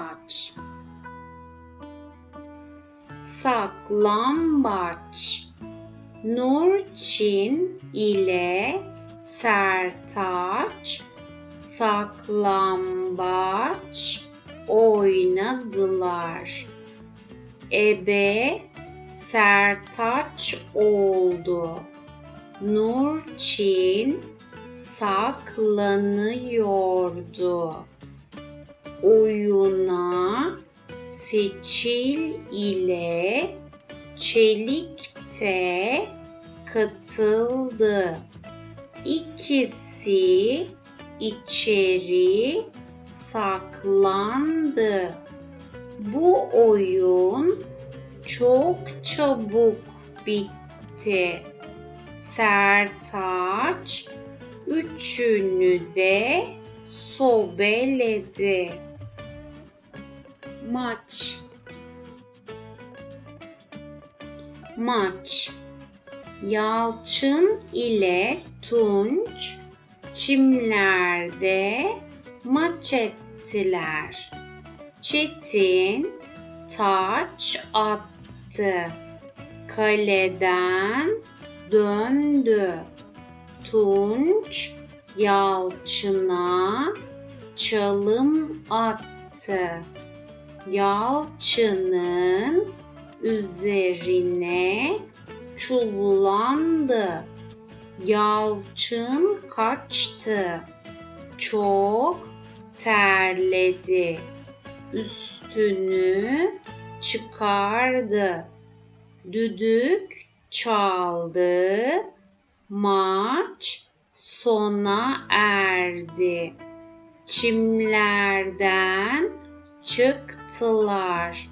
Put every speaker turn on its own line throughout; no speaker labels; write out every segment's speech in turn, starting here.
Saklambaç Saklambaç Nurçin ile Sertaç saklambaç oynadılar. Ebe Sertaç oldu. Nurçin saklanıyordu. Oyuna Seçil ile Çelik de katıldı. İkisi içeri saklandı. Bu oyun çok çabuk bitti. Sertaç üçünü de sobeledi. Maç Maç Yalçın ile Tunç çimlerde maç ettiler. Çetin taç attı. Kaleden döndü. Tunç Yalçın'a çalım attı. Yalçın'ın üzerine çullandı. Yalçın kaçtı. Çok terledi. Üstünü çıkardı. Düdük çaldı. Maç sona erdi. Çimlerden çıktılar.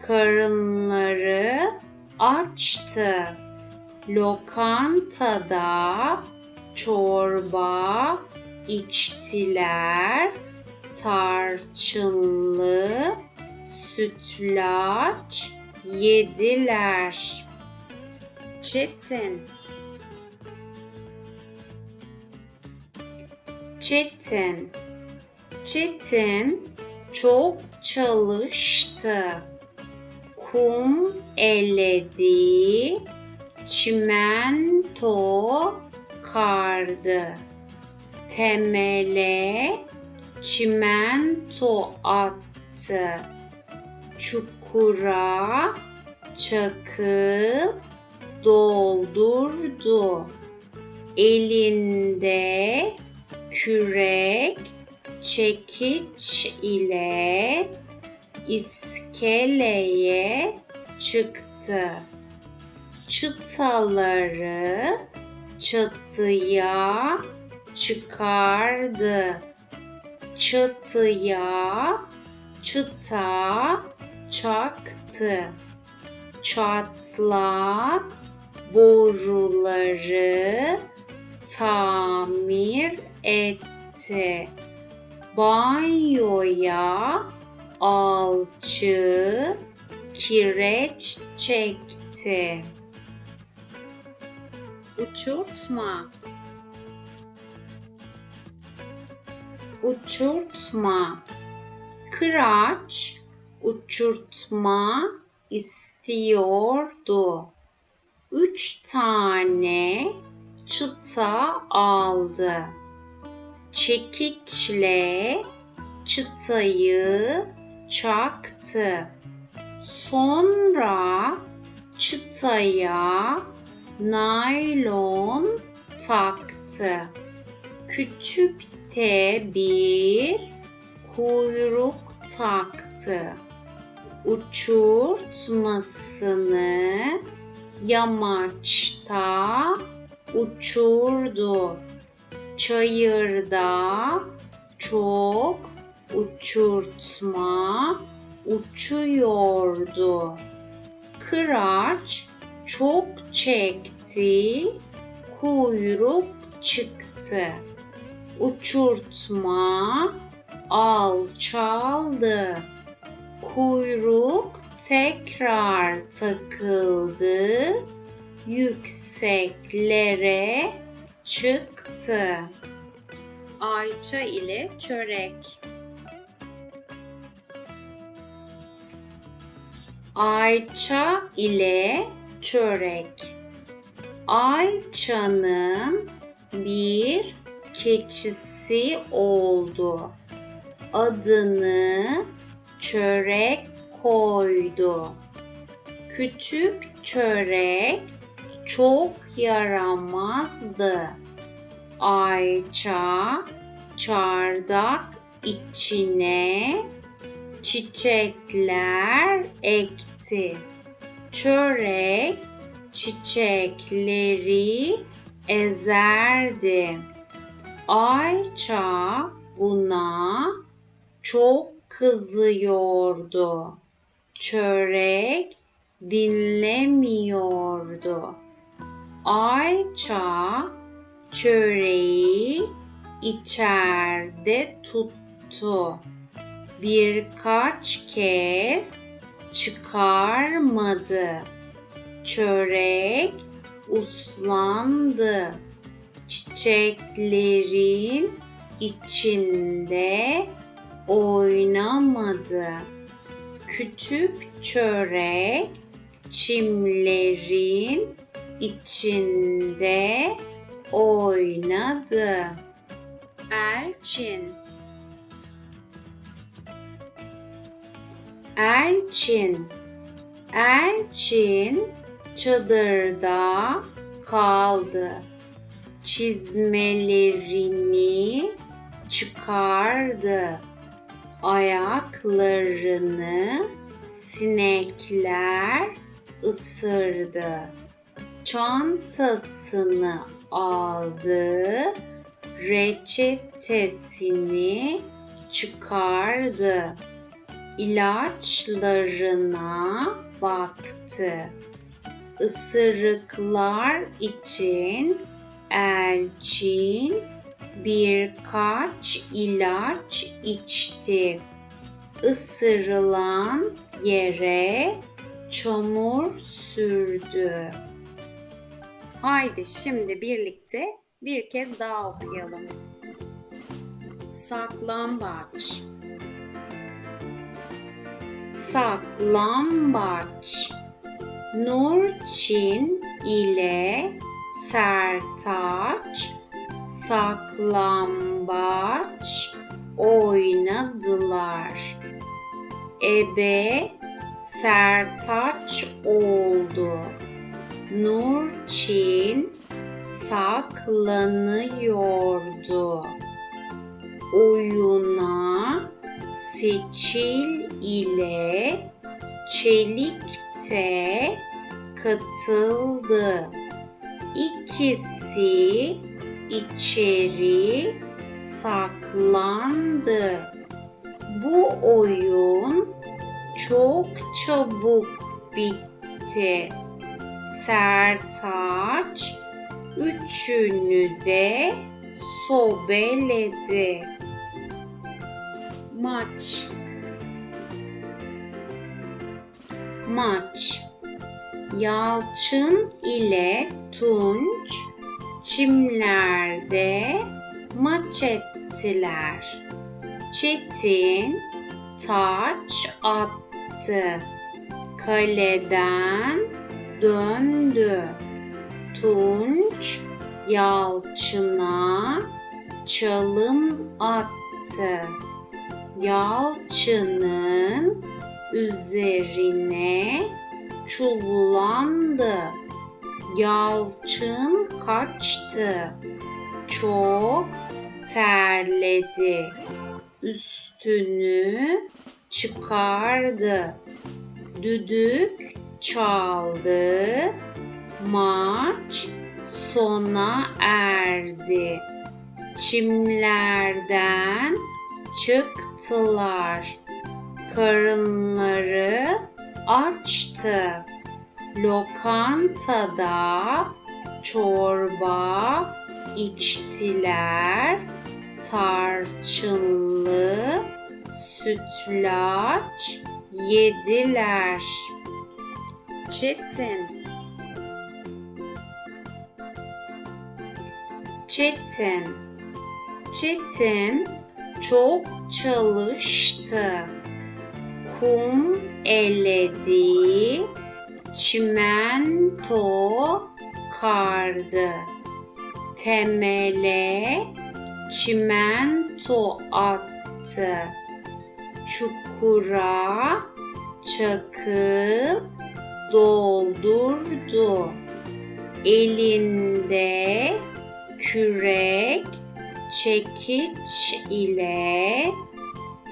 Karınları açtı. Lokantada çorba içtiler. Tarçınlı sütlaç yediler. Çetin Çetin Çetin çok çalıştı. Kum eledi, çimento kardı. Temele çimento attı. Çukura çakıl doldurdu. Elinde kürek çekiç ile iskeleye çıktı. Çıtaları çatıya çıkardı. Çatıya çıta çaktı. Çatlak boruları tamir etti. Banyoya alçı kireç çekti. Uçurtma Uçurtma Kıraç uçurtma istiyordu. Üç tane çıta aldı. Çekiçle çıtayı çaktı. Sonra çıtaya naylon taktı. Küçükte bir kuyruk taktı. Uçurtmasını yamaçta uçurdu. Çayırda çok uçurtma uçuyordu. Kıraç çok çekti, kuyruk çıktı. Uçurtma alçaldı. Kuyruk tekrar takıldı. Yükseklere çıktı. Ayça ile çörek Ayça ile çörek. Ayça'nın bir keçisi oldu. Adını çörek koydu. Küçük çörek çok yaramazdı. Ayça çardak içine çiçekler ekti. Çörek çiçekleri ezerdi. Ayça buna çok kızıyordu. Çörek dinlemiyordu. Ayça çöreği içeride tuttu. Birkaç kez çıkarmadı. Çörek uslandı. Çiçeklerin içinde oynamadı. Küçük çörek çimlerin içinde oynadı. Elçin Elçin Elçin çadırda kaldı. Çizmelerini çıkardı. Ayaklarını sinekler ısırdı. Çantasını aldı. Reçetesini çıkardı. İlaçlarına baktı. Isırıklar için Elçin birkaç ilaç içti. Isırılan yere çamur sürdü. Haydi şimdi birlikte bir kez daha okuyalım. Saklambaç Saklambaç Nurçin ile Sertaç saklambaç oynadılar. Ebe Sertaç oldu. Nurçin saklanıyordu. Oyuna Seçil ile Çelik'te katıldı. İkisi içeri saklandı. Bu oyun çok çabuk bitti. Sertaç üçünü de sobeledi. Maç Maç Yalçın ile Tunç çimlerde maç ettiler. Çetin taç attı. Kaleden döndü. Tunç Yalçın'a çalım attı. Yalçın'ın üzerine çullandı. Yalçın kaçtı. Çok terledi. Üstünü çıkardı. Düdük çaldı. Maç sona erdi. Çimlerden çıktılar. Karınları açtı. Lokantada çorba içtiler. Tarçınlı sütlaç yediler. Çetin Çetin Çetin çok çalıştı. kum eledi, çimento kardı. Temele çimento attı. Çukura çakıl doldurdu. Elinde kürek çekiç ile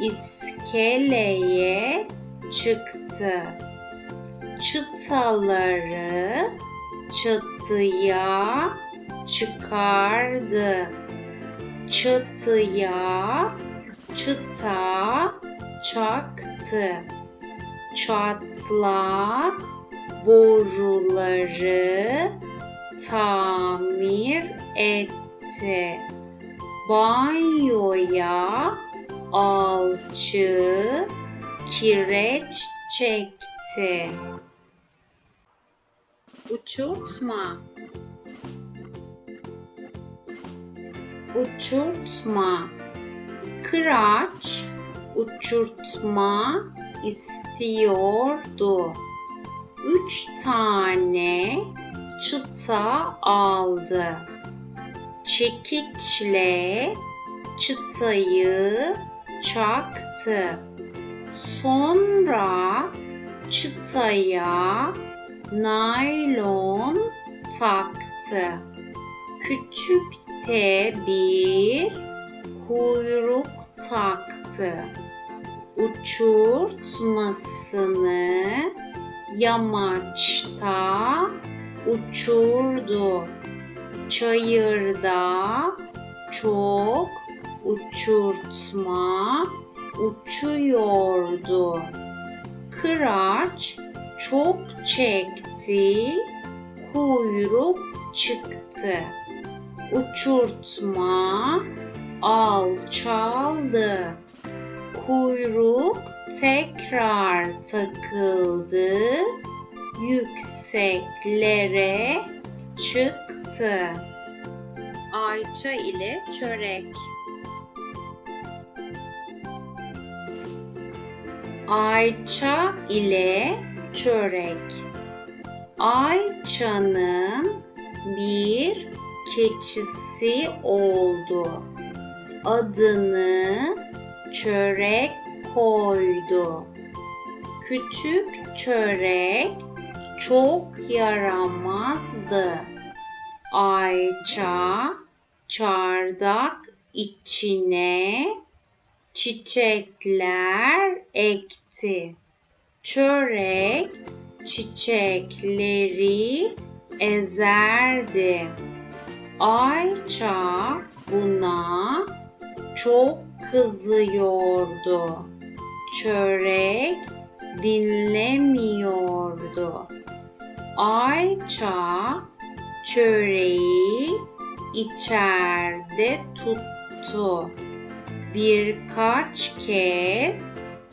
iskeleye çıktı. Çıtaları çatıya çıkardı. Çatıya çıta çaktı. Çatlak boruları tamir etti. Banyoya alçı kireç çekti. Uçurtma Uçurtma Kıraç uçurtma istiyordu. Üç tane çıta aldı. Çekiçle çıtayı çaktı. Sonra çıtaya naylon taktı. Küçük de bir kuyruk taktı. Uçurtmasını yamaçta uçurdu. Çayırda çok uçurtma uçuyordu. Kıraç çok çekti, kuyruk çıktı. Uçurtma alçaldı. Kuyruk tekrar takıldı. Yükseklere çıktı. Ayça ile çörek Ayça ile çörek. Ayça'nın bir keçisi oldu. Adını çörek koydu. Küçük çörek çok yaramazdı. Ayça çardak içine çiçekler ekti. Çörek çiçekleri ezerdi. Ayça buna çok kızıyordu. Çörek dinlemiyordu. Ayça çöreği içeride tuttu. Birkaç kez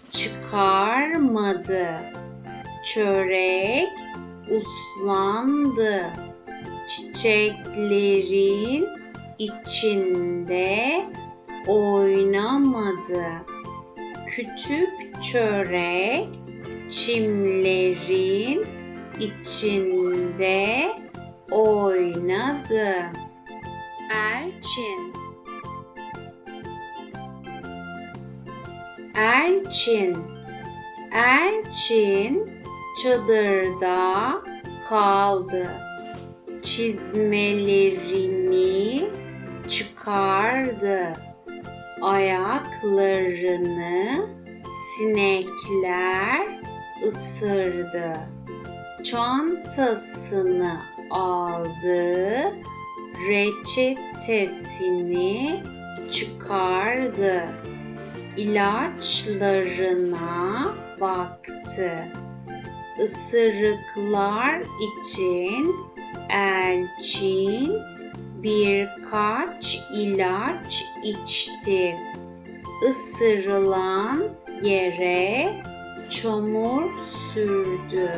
çıkarmadı. Çörek uslandı. Çiçeklerin içinde oynamadı. Küçük çörek çimlerin içinde oynadı. Elçin Elçin Elçin çadırda kaldı. Çizmelerini çıkardı. Ayaklarını sinekler ısırdı. Çantasını aldı. Reçetesini çıkardı. İlaçlarına baktı. Isırıklar için Elçin birkaç ilaç içti. Isırılan yere çamur sürdü.